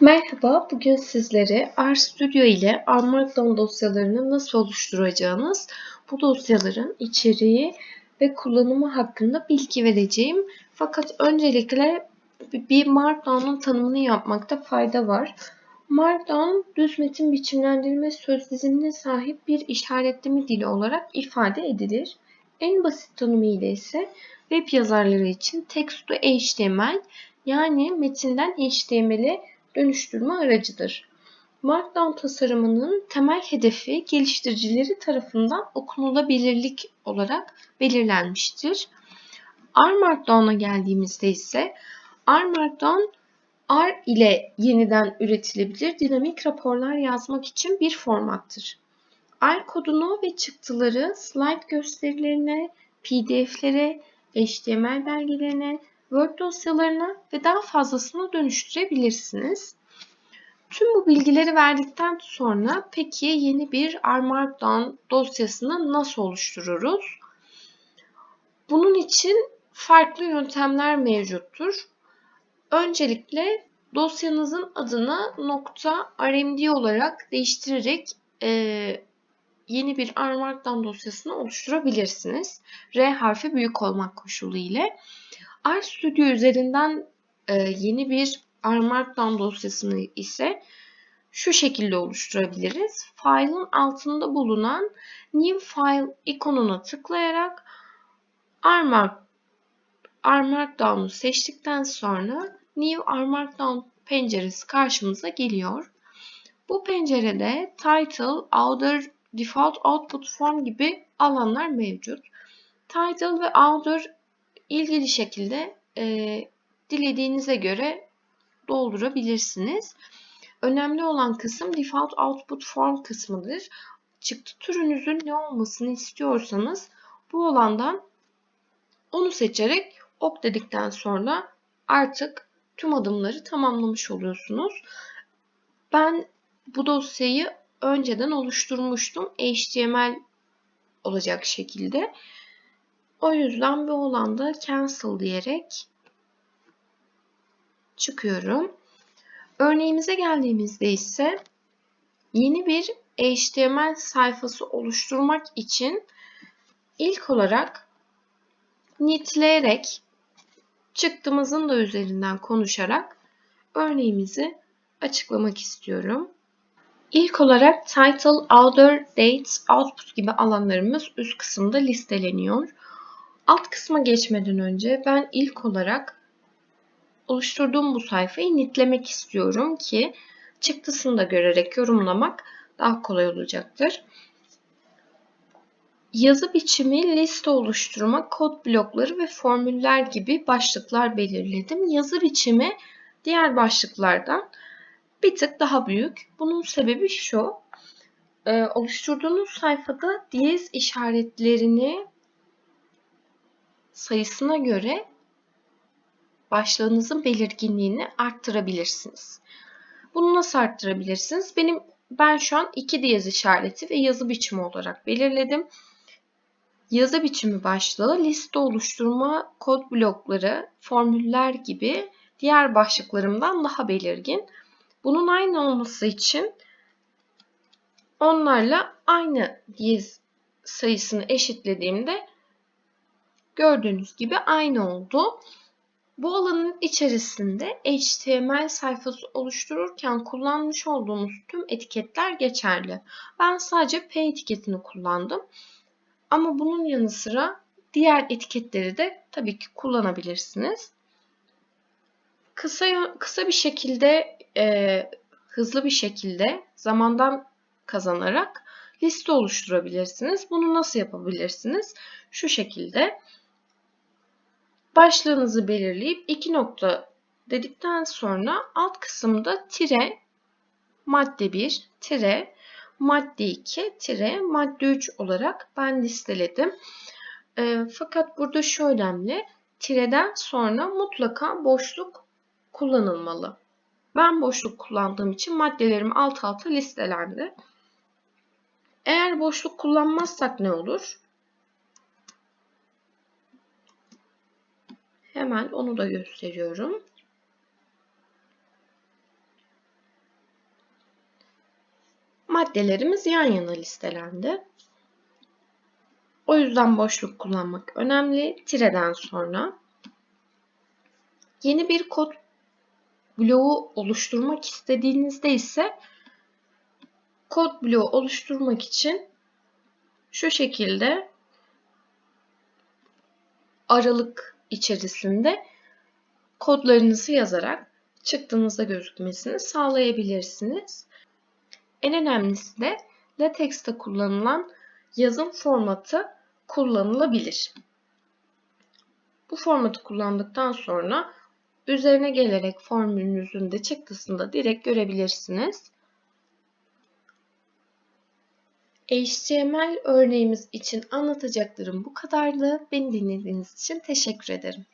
Merhaba, bugün sizlere RStudio ile Markdown dosyalarını nasıl oluşturacağınız, bu dosyaların içeriği ve kullanımı hakkında bilgi vereceğim. Fakat öncelikle bir Markdown'un tanımını yapmakta fayda var. Markdown, düz metin biçimlendirme söz dizimine sahip bir işaretleme dili olarak ifade edilir. En basit tanımı ile ise web yazarları için text to HTML yani metinden HTML'e dönüştürme aracıdır. Markdown tasarımının temel hedefi geliştiricileri tarafından okunulabilirlik olarak belirlenmiştir. R Markdown'a geldiğimizde ise R Markdown R ile yeniden üretilebilir dinamik raporlar yazmak için bir formattır. R kodunu ve çıktıları slide gösterilerine, PDF'lere, HTML belgelerine, Word dosyalarına ve daha fazlasına dönüştürebilirsiniz. Tüm bu bilgileri verdikten sonra peki yeni bir R Markdown dosyasını nasıl oluştururuz? Bunun için farklı yöntemler mevcuttur. Öncelikle dosyanızın adını .rmd olarak değiştirerek e, yeni bir R Markdown dosyasını oluşturabilirsiniz. R harfi büyük olmak koşulu ile. RStudio üzerinden e, yeni bir R Markdown dosyasını ise şu şekilde oluşturabiliriz. File'ın altında bulunan New File ikonuna tıklayarak R, Mark, R Markdown'u seçtikten sonra New R Markdown penceresi karşımıza geliyor. Bu pencerede Title, Order, Default Output Form gibi alanlar mevcut. Title ve Order ilgili şekilde e, dilediğinize göre doldurabilirsiniz. Önemli olan kısım Default Output Form kısmıdır. Çıktı türünüzün ne olmasını istiyorsanız bu alandan onu seçerek ok dedikten sonra artık tüm adımları tamamlamış oluyorsunuz. Ben bu dosyayı önceden oluşturmuştum. HTML olacak şekilde. O yüzden bu alanda cancel diyerek çıkıyorum. Örneğimize geldiğimizde ise yeni bir HTML sayfası oluşturmak için ilk olarak nitleyerek çıktımızın da üzerinden konuşarak örneğimizi açıklamak istiyorum. İlk olarak title, order, dates, output gibi alanlarımız üst kısımda listeleniyor. Alt kısma geçmeden önce ben ilk olarak oluşturduğum bu sayfayı nitlemek istiyorum ki çıktısını da görerek yorumlamak daha kolay olacaktır. Yazı biçimi, liste oluşturma, kod blokları ve formüller gibi başlıklar belirledim. Yazı biçimi diğer başlıklardan bir tık daha büyük. Bunun sebebi şu. E, oluşturduğunuz sayfada diyez işaretlerini sayısına göre başlığınızın belirginliğini arttırabilirsiniz. Bunu nasıl arttırabilirsiniz? Benim ben şu an iki diyez işareti ve yazı biçimi olarak belirledim. Yazı biçimi başlığı liste oluşturma, kod blokları, formüller gibi diğer başlıklarımdan daha belirgin. Bunun aynı olması için onlarla aynı diyez sayısını eşitlediğimde gördüğünüz gibi aynı oldu. Bu alanın içerisinde HTML sayfası oluştururken kullanmış olduğumuz tüm etiketler geçerli. Ben sadece P etiketini kullandım. Ama bunun yanı sıra diğer etiketleri de tabii ki kullanabilirsiniz. Kısa kısa bir şekilde, e, hızlı bir şekilde zamandan kazanarak liste oluşturabilirsiniz. Bunu nasıl yapabilirsiniz? Şu şekilde başlığınızı belirleyip iki nokta dedikten sonra alt kısımda tire madde 1 tire madde 2 tire madde 3 olarak ben listeledim. E, fakat burada şu önemli. Tireden sonra mutlaka boşluk kullanılmalı. Ben boşluk kullandığım için maddelerim alt alta listelendi. Eğer boşluk kullanmazsak ne olur? Hemen onu da gösteriyorum. maddelerimiz yan yana listelendi. O yüzden boşluk kullanmak önemli. Tireden sonra yeni bir kod bloğu oluşturmak istediğinizde ise kod bloğu oluşturmak için şu şekilde aralık içerisinde kodlarınızı yazarak çıktığınızda gözükmesini sağlayabilirsiniz. En önemlisi de LaTeX'te kullanılan yazım formatı kullanılabilir. Bu formatı kullandıktan sonra üzerine gelerek formülünüzün de çıktısını da direkt görebilirsiniz. HTML örneğimiz için anlatacaklarım bu kadardı. Beni dinlediğiniz için teşekkür ederim.